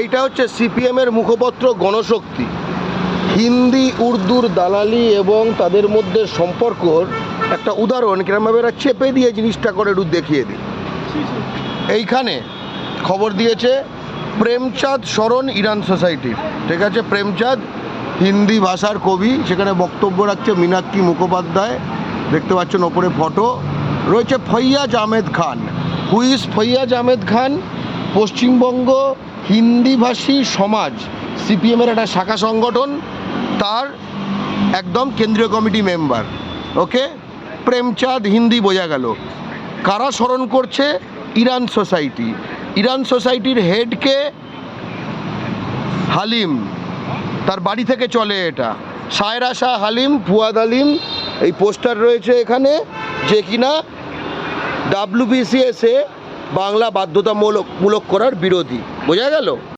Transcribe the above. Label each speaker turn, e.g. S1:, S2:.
S1: এইটা হচ্ছে সিপিএমের মুখপত্র গণশক্তি। হিন্দি, উর্দুর, দালালি এবং তাদের মধ্যে সম্পর্কর একটা উদাহরণ কিরমভাবে এরা চেপে দিয়ে জিনিসটা করে একটু দেখিয়ে দিই এইখানে খবর দিয়েছে, প্রেমচাঁদ স্মরণ ইরান সোসাইটির ঠিক আছে, প্রেমচাঁদ, হিন্দি ভাষার কবি, সেখানে বক্তব্য রাখছে মীনাক্ষী মুখোপাধ্যায়। দেখতে পাচ্ছেন ওপরে ফটো। রয়েছে ফৈয়াজ আহমেদ খান। হুইস ফৈয়াজ আহমেদ খান? পশ্চিমবঙ্গ হিন্দিভাষী সমাজ, সিপিএমের একটা শাখা সংগঠন, তার একদম কেন্দ্রীয় committee member, okay? Premchand Hindi বোঝা গেল। কারা স্মরণ করছে? Iran society. ইরান সোসাইটির হেডকে হালিম। তার বাড়ি থেকে চলে এটা। সায়রা শাহ হালিম, ফুয়াদ আলিম এই পোস্টার রয়েছে এখানে, যে কিনা ডাব্লিউবিসিএসে বাংলা বাধ্যতামূলক, মূলক করার বিরোধী। বোঝা গেল?